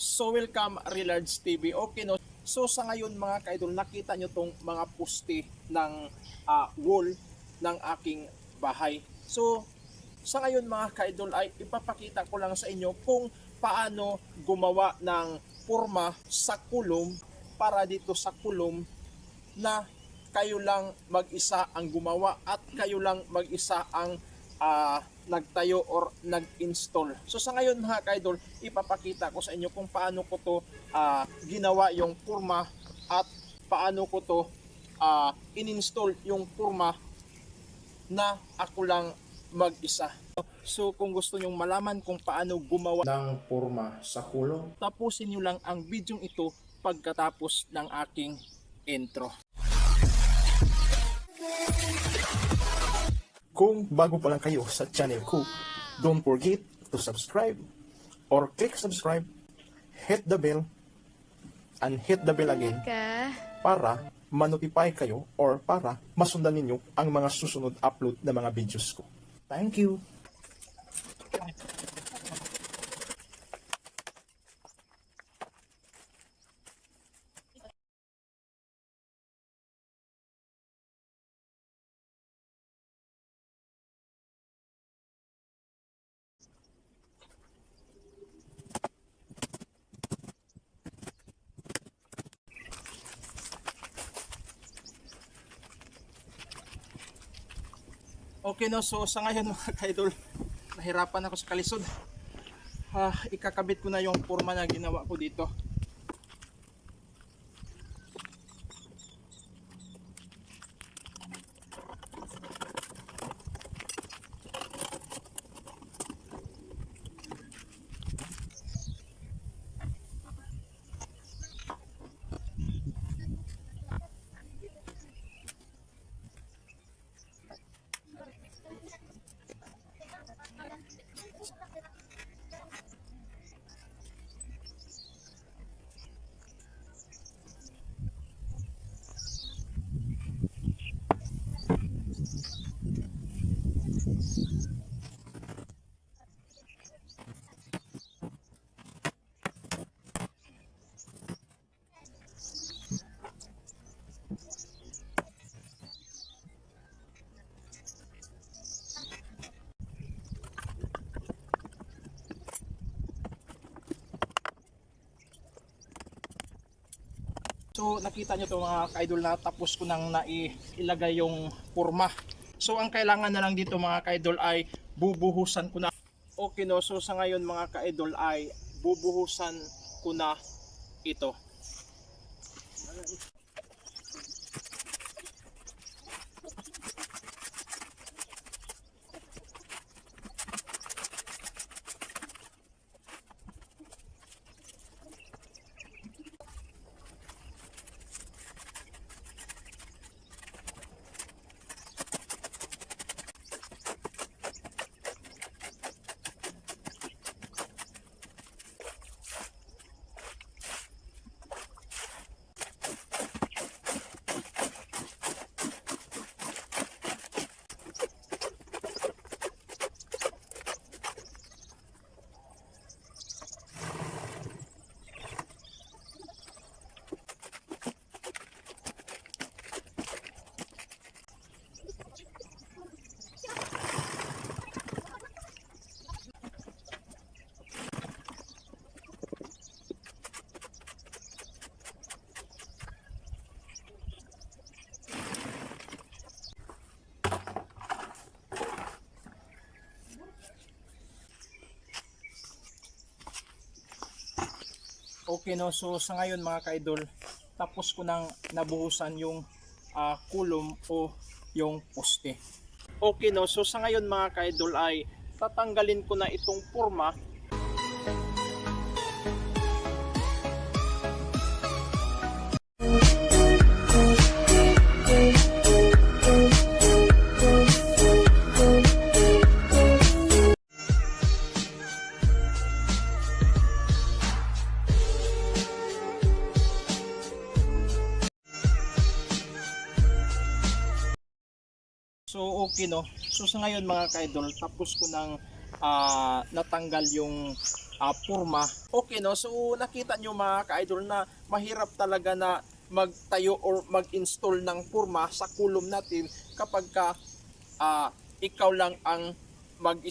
So welcome Relards TV. Okay no. So sa ngayon mga kaidol, nakita nyo tong mga poste ng ah, wall ng aking bahay. So sa ngayon mga kaidol ay ipapakita ko lang sa inyo kung paano gumawa ng forma sa kulom para dito sa kulom na kayo lang mag-isa ang gumawa at kayo lang mag-isa ang ah, nagtayo or nag-install. So sa ngayon mga kaidol, ipapakita ko sa inyo kung paano ko to ah, ginawa yung forma at paano ko to ah, in-install yung forma na ako lang mag-isa. So kung gusto nyong malaman kung paano gumawa ng forma sa kulong. tapusin nyo lang ang video ito pagkatapos ng aking intro. Kung bago pa lang kayo sa channel ko, don't forget to subscribe or click subscribe, hit the bell, and hit the bell again para ma-notify kayo or para masundan ninyo ang mga susunod upload na mga videos ko. Thank you! Okay no, so sa ngayon mga kaidol, nahirapan ako sa kalisod. Ah, ikakabit ko na yung forma na ginawa ko dito. So nakita nyo to mga kaidol na tapos ko nang nailagay yung forma. So ang kailangan na lang dito mga kaidol ay bubuhusan ko na. Okay no, so sa ngayon mga kaidol ay bubuhusan ko na ito. Okay no, so sa ngayon mga kaidol, tapos ko nang nabuhusan yung ah, kulom o yung poste. Okay no, so sa ngayon mga kaidol ay tatanggalin ko na itong forma So okay no. So sa ngayon mga kaidol, tapos ko nang ah, natanggal yung ah, purma. Okay no, so nakita nyo mga ka-idol na mahirap talaga na magtayo or mag-install ng purma sa kulom natin kapag ka ah, ikaw lang ang mag